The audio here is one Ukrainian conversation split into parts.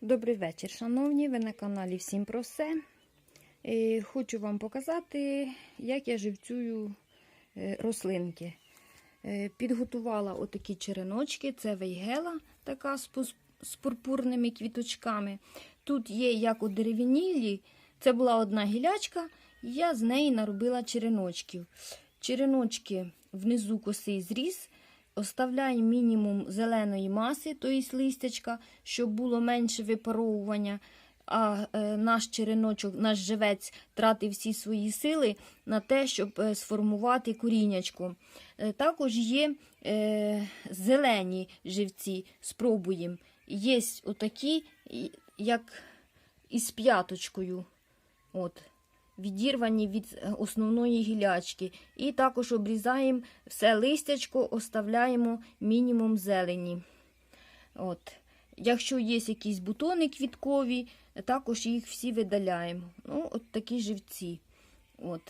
Добрий вечір, шановні. Ви на каналі Всім про все. Хочу вам показати, як я живцюю е, рослинки. Е, Підготувала отакі череночки, це вейгела, така з пурпурними квіточками. Тут є як у дерев'янілі, це була одна гілячка, і я з неї наробила череночків. Череночки внизу косий зріз. Оставляємо мінімум зеленої маси, тобто листячка, щоб було менше випаровування. А е, наш череночок, наш живець тратив всі свої сили на те, щоб е, сформувати корінячко. Е, також є зелені живці, спробуємо. Є отакі, як із п'яточкою. От відірвані від е, основної гілячки. І також обрізаємо все листячко, оставляємо мінімум зелені. От. Якщо є якісь бутони квіткові, також їх всі видаляємо. Ну, от такі живці. От.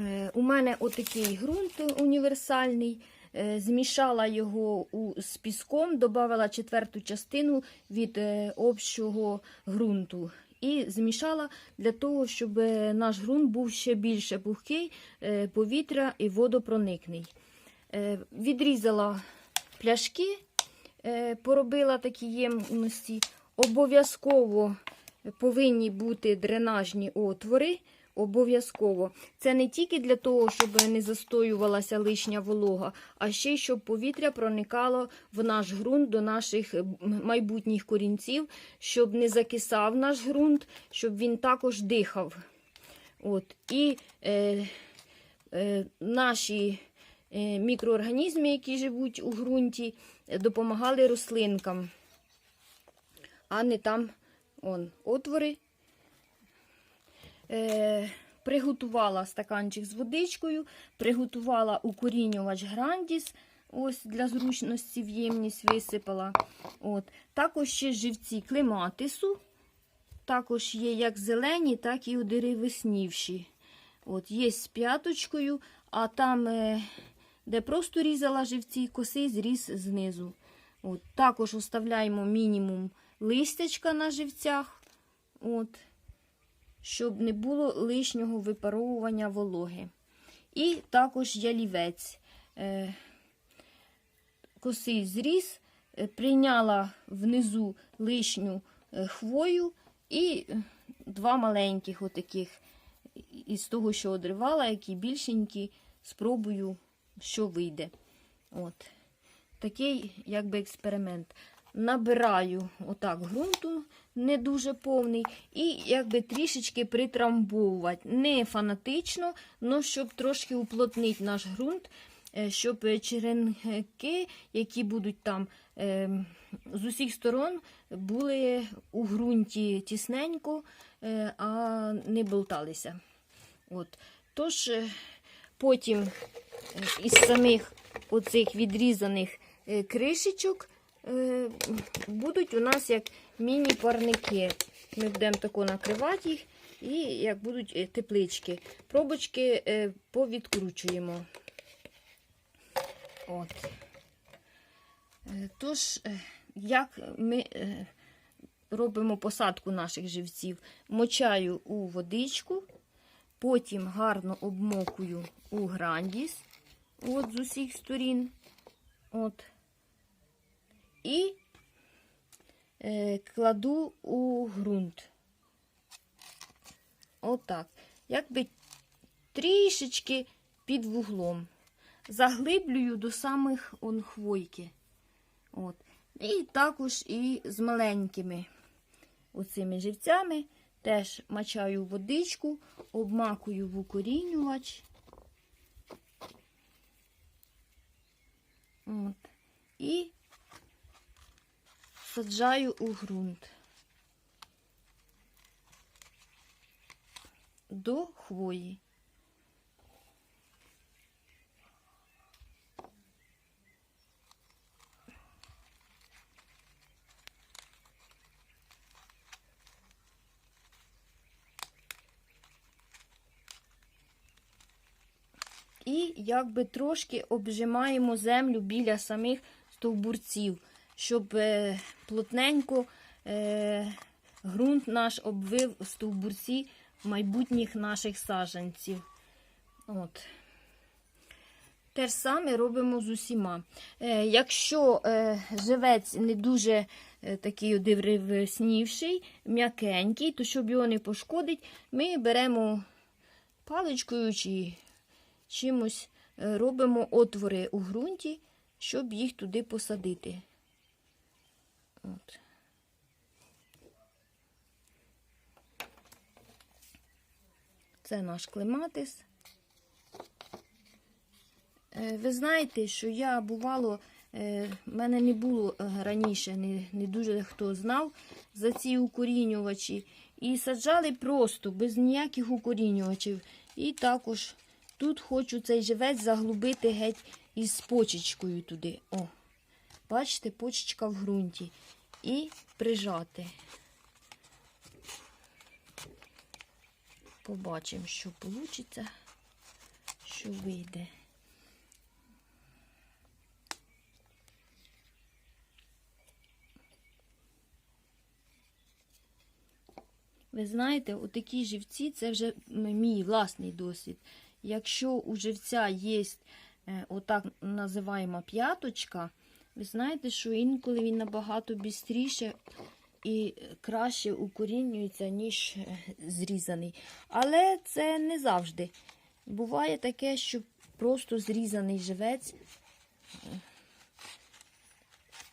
Е, у мене отакий ґрунт універсальний. Е, Змішала його у, з піском, додала четверту частину від е, общого ґрунту. І змішала для того, щоб е, наш ґрунт був ще більше пухкий, е, повітря і водопроникний. Е, Відрізала пляшки, поробила такі ємності. Обов'язково повинні бути дренажні отвори. Обов'язково. Це не тільки для того, щоб не застоювалася лишня волога, а ще й щоб повітря проникало в наш ґрунт до наших майбутніх корінців, щоб не закисав наш ґрунт, щоб він також дихав. От. І е, е, наші е, мікроорганізми, які живуть у ґрунті, допомагали рослинкам, а не там он, отвори. Е, приготувала стаканчик з водичкою, приготувала укорінювач грандіс, ось для зручності в ємність висипала. От. Також ще живці клематису. Також є як зелені, так і одеревеснівші. От, є з п'яточкою, а там, е, де просто різала живці, косий зріз знизу. От, також оставляємо мінімум листячка на живцях. От щоб не було лишнього випаровування вологи. І також ялівець. Е, Косий зріз, е, прийняла внизу лишню е, хвою і два маленьких отаких із того, що одривала, які більшенькі, спробую, що вийде. От. Такий якби експеримент. Набираю отак ґрунту, не дуже повний, і якби трішечки притрамбовувати. Не фанатично, але щоб трошки уплотнити наш ґрунт, е, щоб е, черенки, які будуть там е, з усіх сторон, були у ґрунті тісненько, а не болталися. Тож, потім із самих оцих відрізаних кришечок будуть у нас як міні-парники. Ми будемо тако накривати їх, і як будуть е, теплички. Пробочки е, повідкручуємо. От. Е, Тож, як ми робимо посадку наших живців? Мочаю у водичку, потім гарно обмокую у грандіс, от з усіх сторін. От. І кладу у ґрунт. Отак. Якби трішечки під вуглом. Заглиблюю до самих он хвойки. От. І також і з маленькими оцими живцями теж мачаю водичку, обмакую в укорінювач. От. І саджаю у ґрунт до хвої. І якби трошки обжимаємо землю біля самих стовбурців, щоб е, плотненько е, ґрунт наш обвив стовбурці майбутніх наших саджанців. От. Те ж саме робимо з усіма. Е, якщо живець не дуже такий одивривснівший, м'якенький, то щоб його не пошкодить, ми беремо паличкою чи чимось робимо отвори у ґрунті, щоб їх туди посадити. От. Це наш клематис. Е, Ви знаєте, що я бувало, е, в мене не було е, раніше, не, не дуже хто знав за ці укорінювачі. І саджали просто, без ніяких укорінювачів. І також тут хочу цей живець заглубити геть із почечкою туди. О, бачите, почечка в ґрунті. І прижати. Побачимо, що вийде, що вийде. Ви знаєте, отакі живці це вже мій власний досвід. Якщо у живця є е, отак називаємо п'яточка, ви знаєте, що інколи він набагато бістріше і краще укорінюється, ніж е, зрізаний. Але це не завжди. Буває таке, що просто зрізаний живець е,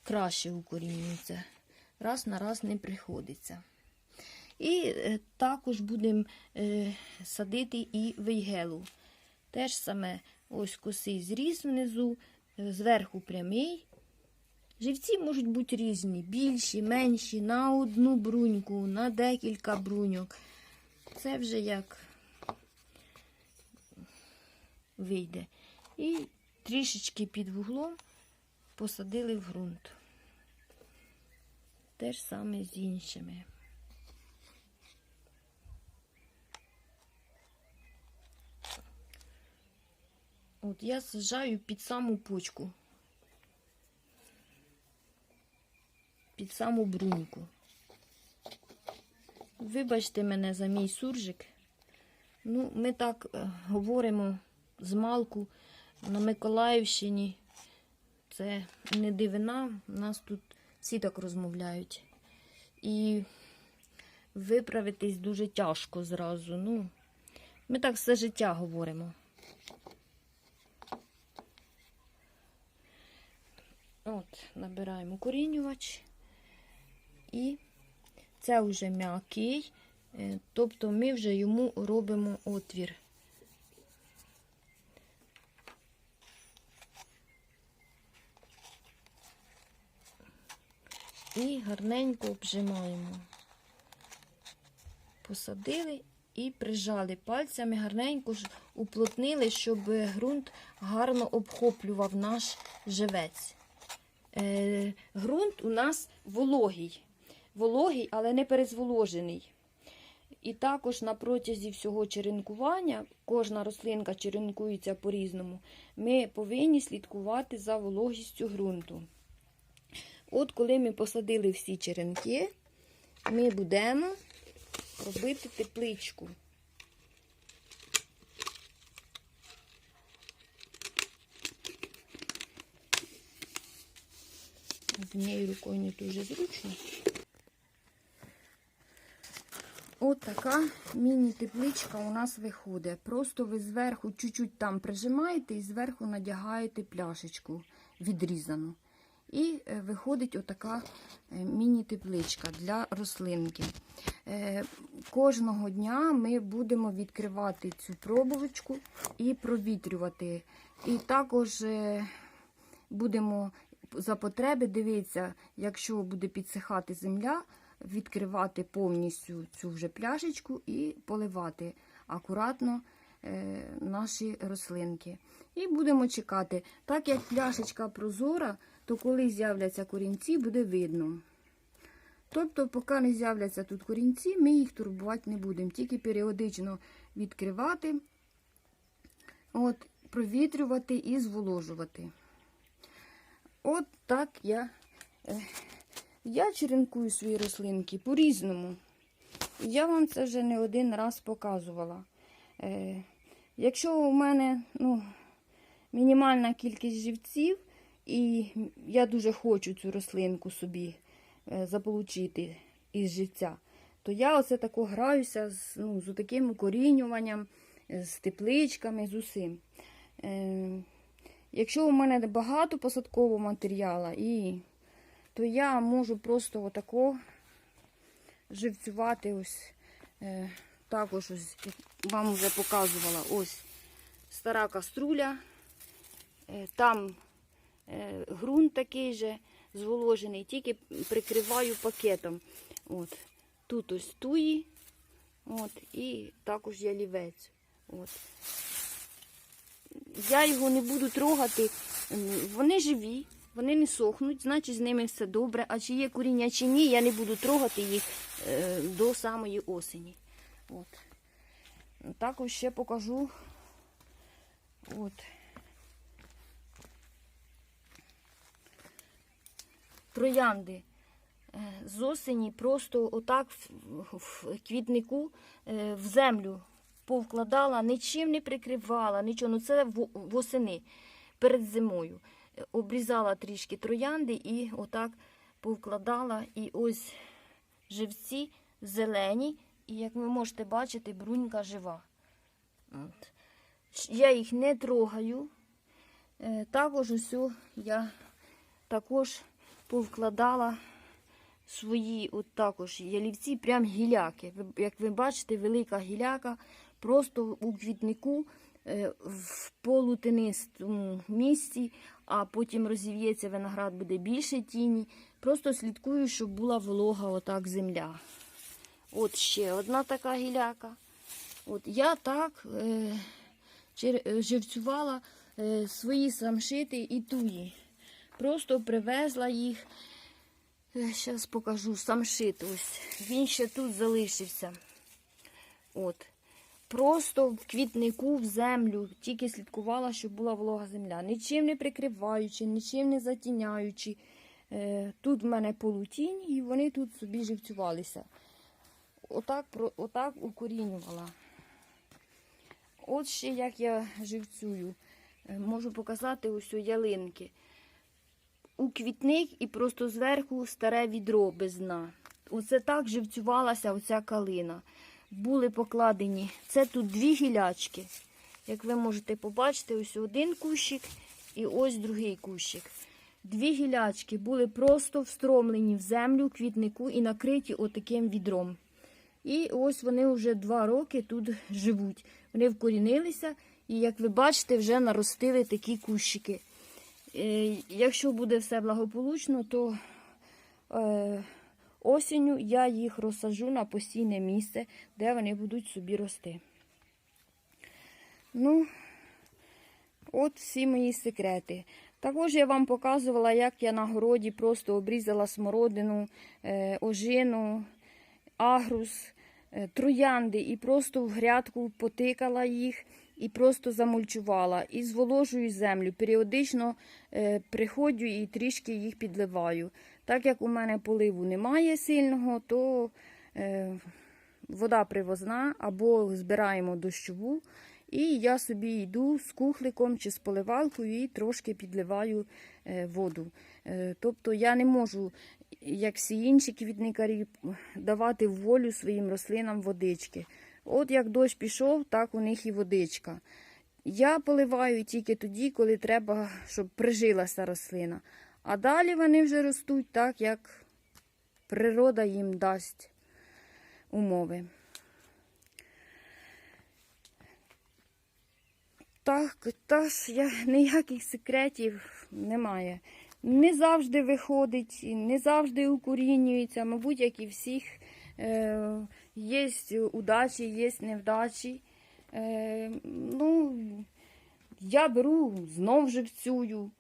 краще укорінюється. Раз на раз не приходиться. І е, також будемо садити і вейгелу. Теж саме ось косий зріз внизу, зверху прямий. Живці можуть бути різні, більші, менші, на одну бруньку, на декілька бруньок. Це вже як вийде. І трішечки під вуглом посадили в ґрунт. Те ж саме з іншими. От я сажаю під саму почку. Під саму бруньку. Вибачте мене за мій суржик. Ну, ми так е, говоримо з малку на Миколаївщині. Це не дивина, нас тут всі так розмовляють. І виправитись дуже тяжко зразу. Ну, ми так все життя говоримо. От, набираємо укорінювач. І це вже м'який, е, тобто ми вже йому робимо отвір. І гарненько обжимаємо. Посадили і прижали пальцями, гарненько уплотнили, щоб ґрунт гарно обхоплював наш живець. Е, ґрунт у нас вологий. Вологий, але не перезволожений. І також на протязі всього черенкування, кожна рослинка черенкується по-різному, ми повинні слідкувати за вологістю ґрунту. От коли ми посадили всі черенки, ми будемо робити тепличку. Однією рукою не дуже зручно. От така міні-тепличка у нас виходить. Просто ви зверху чуть-чуть там прижимаєте і зверху надягаєте пляшечку відрізану. І е, виходить отака е, міні-тепличка для рослинки. Е, Кожного дня ми будемо відкривати цю пробувачку і провітрювати. І також будемо за потреби дивитися, якщо буде підсихати земля, відкривати повністю цю вже пляшечку і поливати акуратно е, наші рослинки. І будемо чекати. Так як пляшечка прозора, то коли з'являться корінці, буде видно. Тобто, поки не з'являться тут корінці, ми їх турбувати не будемо, тільки періодично відкривати. От, провітрювати і зволожувати. От так я, е, я черенкую свої рослинки по-різному. Я вам це вже не один раз показувала. Е, якщо у мене ну, мінімальна кількість живців, і я дуже хочу цю рослинку собі е, заполучити із живця, то я оце тако граюся з, ну, з таким укорінюванням, з тепличками, з усім. Е, якщо у мене багато посадкового матеріалу, і, то я можу просто отако живцювати ось. Е, також ось, вам вже показувала, ось стара каструля. Е, там е, ґрунт такий же зволожений, тільки прикриваю пакетом. От. Тут ось туї, от, і також ялівець. От. Я його не буду трогати. Вони живі, вони не сохнуть, значить з ними все добре. А чи є коріння, чи ні, я не буду трогати їх е, до самої осені. От. Також ще покажу. От. Троянди. Е, З осені просто отак в, квітнику е, в землю повкладала, нічим не прикривала, нічого. Ну це восени перед зимою. Обрізала трішки троянди і отак повкладала. І ось живці зелені. І як ви можете бачити, брунька жива. От. Я їх не трогаю. Е, Також усю я також повкладала свої от також ялівці, прям гіляки. Як ви бачите, велика гіляка просто у квітнику в полутинистому місці, а потім розів'ється виноград, буде більше тіні. Просто слідкую, щоб була волога отак земля. От ще одна така гіляка. От я так е, е, живцювала е, свої самшити і туї. Просто привезла їх. Зараз покажу самшит. Ось. Він ще тут залишився. От. Просто в квітнику в землю, тільки слідкувала, щоб була волога земля. Нічим не прикриваючи, нічим не затіняючи. Е, тут в мене полутінь, і вони тут собі живцювалися. Отак, отак укорінювала. От ще як я живцюю. Е, Можу показати ось у ялинки. У квітник і просто зверху старе відро без дна. Оце так живцювалася оця калина. Були покладені. Це тут дві гілячки. Як ви можете побачити, ось один кущик і ось другий кущик. Дві гілячки були просто встромлені в землю квітнику і накриті отаким відром. І ось вони вже два роки тут живуть. Вони вкорінилися і, як ви бачите, вже наростили такі кущики. Е, Якщо буде все благополучно, то е, осінню я їх розсаджу на постійне місце, де вони будуть собі рости. Ну, от всі мої секрети. Також я вам показувала, як я на городі просто обрізала смородину, е, ожину, агрус, е, троянди і просто в грядку потикала їх і просто замульчувала. І зволожую землю. Періодично е, приходжу і трішки їх підливаю. Так як у мене поливу немає сильного, то е, вода привозна або збираємо дощову. І я собі йду з кухликом чи з поливалкою і трошки підливаю е, воду. Е, тобто я не можу, як всі інші квітникарі, давати волю своїм рослинам водички. От як дощ пішов, так у них і водичка. Я поливаю тільки тоді, коли треба, щоб прижилася рослина. А далі вони вже ростуть так, як природа їм дасть умови. Так, та ж я ніяких секретів немає. Не завжди виходить, не завжди укорінюється, мабуть, як і всіх. Е, є удачі, є невдачі. Е, ну, я беру, знов живцюю,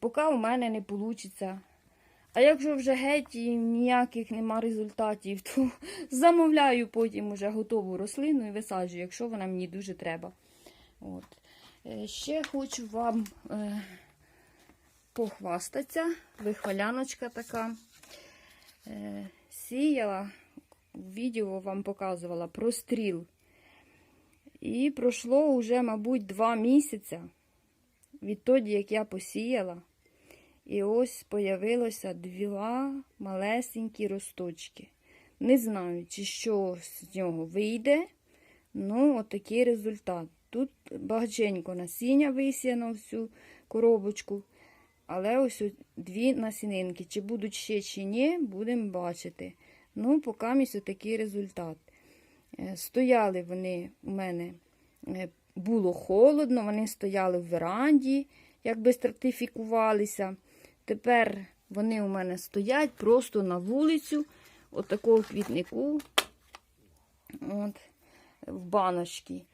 поки у мене не вийде. А якщо вже геть і ніяких нема результатів, то замовляю потім уже готову рослину і висаджую, якщо вона мені дуже треба. От. Е, Ще хочу вам е, похвастатися. Вихваляночка така. Е, Сіяла, відео вам показувала простріл. І пройшло вже, мабуть, два місяці відтоді, як я посіяла. І ось появилося два малесенькі росточки. Не знаю, чи що з нього вийде. Ну, отакий результат. Тут багатенько насіння висіяно всю коробочку. Але ось дві насінинки. Чи будуть ще, чи ні, будемо бачити. Ну, поки місць такий результат. Е, Стояли вони у мене, е, було холодно, вони стояли в веранді, якби стратифікувалися. Тепер вони у мене стоять просто на вулицю, отакого квітнику, от, в баночці.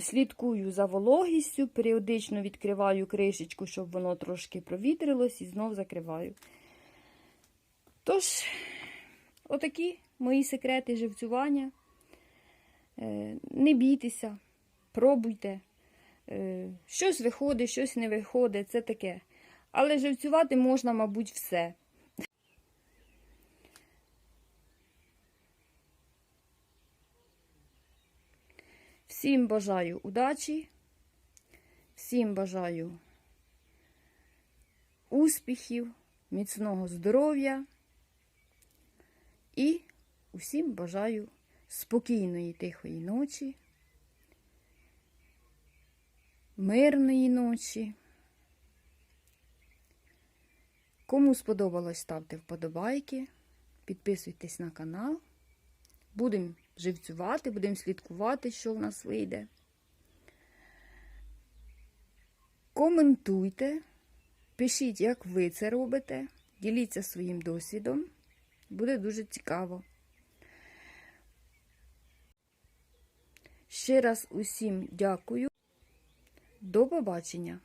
Слідкую за вологістю, періодично відкриваю кришечку, щоб воно трошки провітрилось, і знов закриваю. Тож, отакі мої секрети живцювання. Е, Не бійтеся, пробуйте. Е, Щось виходить, щось не виходить, це таке. Але живцювати можна, мабуть, все. Всім бажаю удачі, всім бажаю успіхів, міцного здоров'я і усім бажаю спокійної тихої ночі, мирної ночі. Кому сподобалось, ставте вподобайки, підписуйтесь на канал. Будемо живцювати, будемо слідкувати, що в нас вийде. Коментуйте, пишіть, як ви це робите, діліться своїм досвідом. Буде дуже цікаво. Ще раз усім дякую. До побачення!